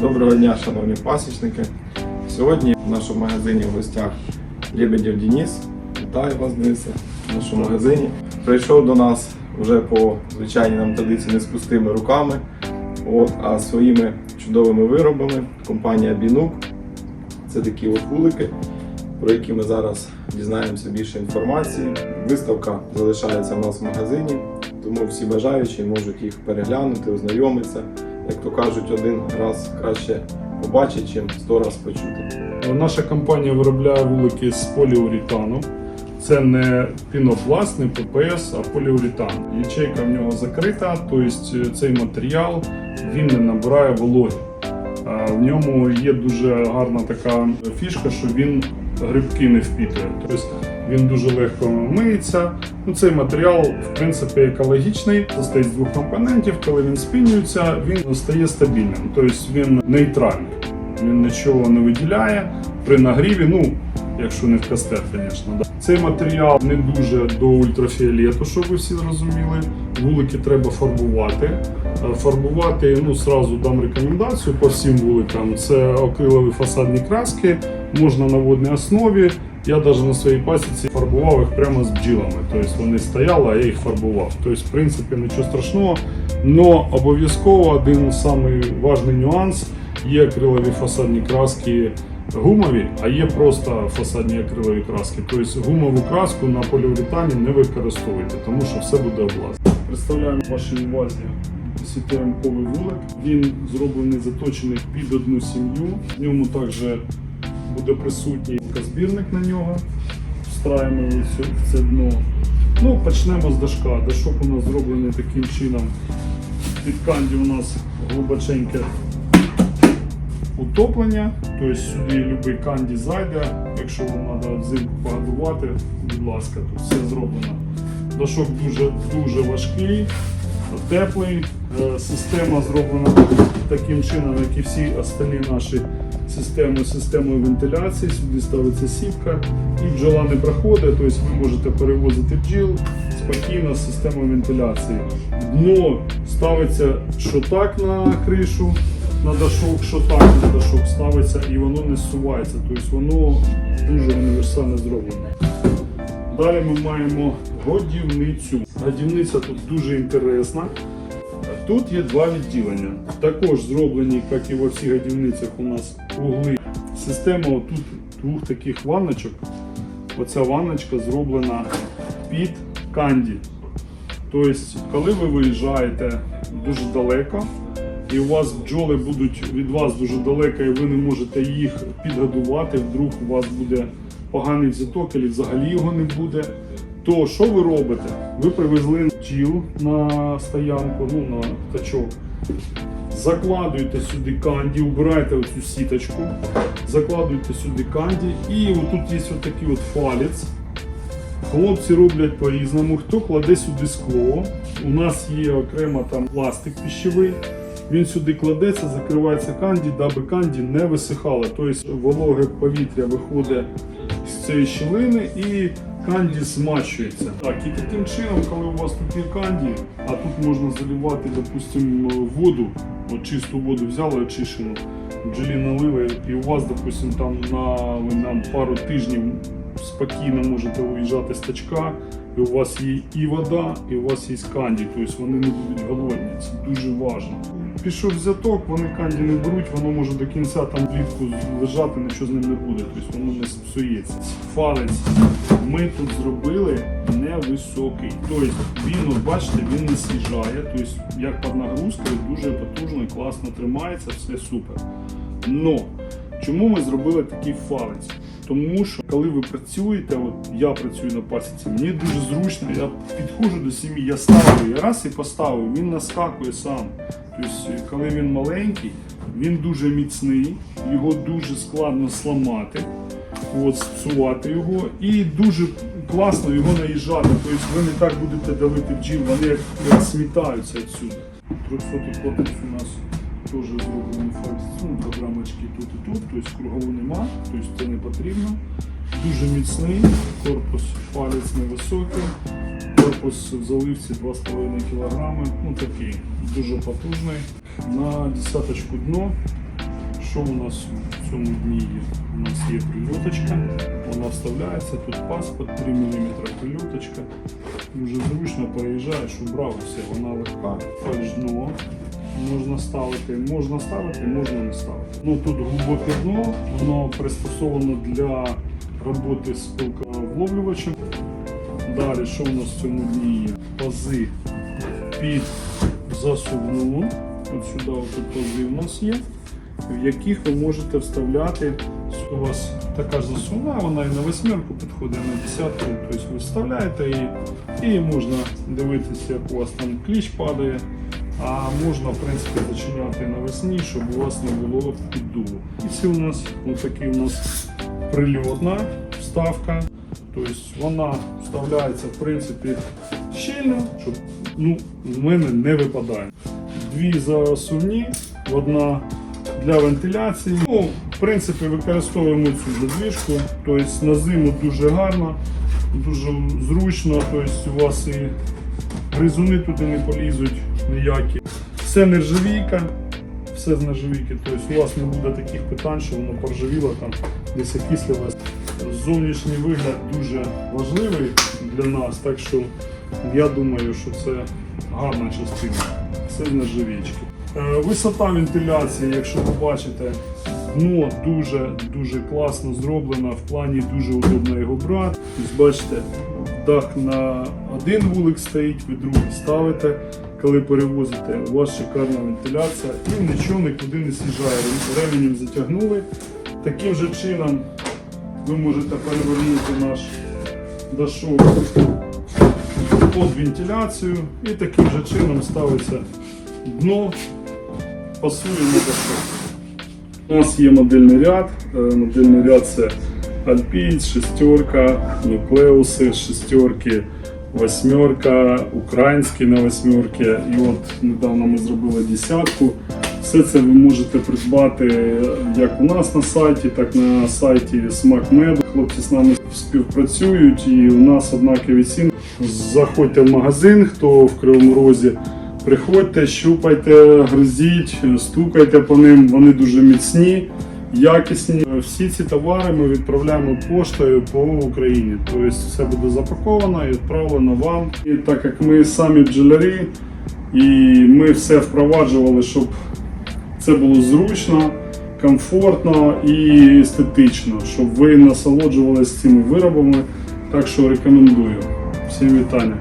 Доброго дня, шановні пасічники. Сьогодні в нашому магазині в гостях Лебедєв Денис. Вітаю вас, Денисе, в нашому магазині. Прийшов до нас вже по звичайній нам традиції не з пустими руками, от, а своїми чудовими виробами. Компанія Бінук. Це такі от вулики, про які ми зараз дізнаємося більше інформації. Виставка залишається в нас в магазині, тому всі бажаючі можуть їх переглянути, ознайомитися. Як то кажуть, один раз краще побачити, чим сто раз почути. Наша компанія виробляє вулики з поліуретану. Це не пінопласт, не ППС, а поліуретан. Ячейка в нього закрита, тобто цей матеріал він не набирає вологи. В ньому є дуже гарна така фішка, що він грибки не впітує. Тобто він дуже легко миється. Ну, цей матеріал, в принципі, екологічний, состоїть з двох компонентів. Коли він спінюється, він стає стабільним, тобто він нейтральний. Він нічого не виділяє при нагріві. Ну, якщо не в кастет, звісно. Цей матеріал не дуже до ультрафіолету, щоб ви всі зрозуміли. Вулики треба фарбувати. Е, Фарбувати, ну, сразу дам рекомендацію по всім вуликам. Це акрилові фасадні краски, можна на водній основі. Я навіть на своїй пасіці фарбував їх прямо з бджілами. Тобто вони стояли, а я їх фарбував. Тобто, в принципі, нічого страшного. Но обов'язково один важний нюанс є акрилові фасадні краски гумові, а є просто фасадні акрилові краски. Тобто гумову краску на поліуретані не використовуйте, тому що все буде облазно. Представляємо вашій увазі сітемковий вулик. Він зроблений заточений під одну сім'ю. В ньому також буде присутній збірник на нього. Встраємо в це дно. Ну, почнемо з дашка. Дашок у нас зроблений таким чином. Під канді у нас глибоченьке утоплення. Тобто сюди будь-який канді зайде. Якщо вам треба взимку погодувати, будь ласка, тут все зроблено. Дашок дуже, дуже важкий, теплий. Е, Система зроблена таким чином, як і всі остальні наші системи системою вентиляції. Сюди ставиться сітка і бджола не проходить, тобто ви можете перевозити бджіл спокійно з системою вентиляції. Дно ставиться що так на кришу, на дашок, що так на дашок ставиться і воно не зсувається. Тобто воно дуже універсально зроблено. Далі ми маємо годівницю. Годівниця тут дуже інтересна. Тут є два відділення. Також зроблені, як і во всіх годівницях, у нас угли. Система отут двох таких ванночок. Оця ванночка зроблена під канді. Тобто, коли ви виїжджаєте дуже далеко, і у вас бджоли будуть від вас дуже далеко, і ви не можете їх підгодувати, вдруг у вас буде поганий взяток, або взагалі його не буде. То що ви робите? Ви привезли бджіл на стоянку, ну на тачок. Закладуєте сюди канді, убираєте оцю сіточку, закладуєте сюди канді, і отут є отакий от фалець. Хлопці роблять по-різному. Хто кладе сюди скло. У нас є окремо там пластик пищевий. Він сюди кладеться, закривається канді, даби канді не висихало. Тобто вологе повітря виходить з цієї щілини і канді змащується. Так, і таким чином, коли у вас тут є канді, а тут можна заливати, допустимо, воду, от чисту воду взяли очищену, бджолі налили, і у вас, допустимо, там на, на пару тижнів спокійно можете виїжджати з тачка, і у вас є і вода, і у вас є канді, тобто вони не будуть голодні. Це дуже важливо. Пішов взяток, вони канді беруть, воно може до кінця там влітку лежати, нічого з ним не буде, тобто воно не псується. Фалець ми тут зробили невисокий. Тобто він, от бачите, він не з'їжджає, тобто як під нагрузкою дуже потужно і класно тримається, все супер. Но чому ми зробили такий фалець? Тому що коли ви працюєте, от я працюю на пасіці, мені дуже зручно, я підходжу до сім'ї, я ставлю, я раз і поставив, він наскакує сам. Тобто, коли він маленький, він дуже міцний, його дуже складно зламати, от, спсувати його, і дуже класно його наїжджати. Тобто ви не так будете давити бджіл, вони як, смітаються відсюди. 300 корпус у нас теж зроблені фальс, ну, програмочки тут і тут, тобто кругову нема, тобто це не потрібно. Дуже міцний, корпус палець невисокий, корпус в заливці 2,5 кг, ну такий, дуже потужний. На десяточку дно Що у нас в цьому дні є? У нас є прильоточка, вона вставляється, тут паспорт 3 мм прильоточка. Дуже зручно переїжджаєш, убрав все, вона легка. Дно можна ставити, можна ставити, можна не ставити. Ну тут глибоке дно, воно пристосовано для роботи з пилковловлювачем. Далі, що у нас в цьому дні є? Пази під засувну. От сюди от пази у нас є, в яких ви можете вставляти. У вас така засувна, вона і на восьмерку підходить, і на десятку. Тобто ви вставляєте її і можна дивитися, як у вас там кліч падає. А можна, в принципі, зачиняти навесні, щоб у вас не було піддуву. І це у нас отакий у нас прильотна вставка. Тобто вона вставляється в принципі щільно, щоб ну, в мене не випадає. Дві засувні, одна для вентиляції. Ну, в принципі, використовуємо цю задвижку. Тобто на зиму дуже гарно, дуже зручно. Тобто у вас і гризуни туди не полізуть ніякі. Все нержавійка, все з нержавійки. Тобто у вас не буде таких питань, що воно поржавіло там, десь окислилось. Зовнішній вигляд дуже важливий для нас, так що я думаю, що це гарна частина. З нержавічки. Е, Висота вентиляції, якщо ви бачите, дно дуже дуже класно зроблено, в плані дуже удобно його брати. Тобто, бачите, дах на один вулик стоїть, ви другий ставите. Коли перевозите, у вас шикарна вентиляція і нічого нікуди не з'їжджає. Ременем затягнули. Таким же чином ви можете перевернути наш дашок під вентиляцію і таким же чином ставиться дно, пасує на дашок. У нас є модельний ряд. Е, Модельний ряд це Альпіц, шестерка, нуклеуси, шестерки, восьмерка, українські на восьмерки. І от недавно ми зробили десятку. Все це ви можете придбати як у нас на сайті, так і на сайті SmackMed. Хлопці з нами співпрацюють і у нас однакові ціни. Заходьте в магазин, хто в Кривому Розі. Приходьте, щупайте, гризіть, стукайте по ним, вони дуже міцні, якісні. Всі ці товари ми відправляємо поштою по Україні. Тобто все буде запаковано і відправлено вам. І так як ми самі бджолярі, і ми все впроваджували, щоб це було зручно, комфортно і естетично, щоб ви насолоджувалися цими виробами. Так що рекомендую. Всім вітання.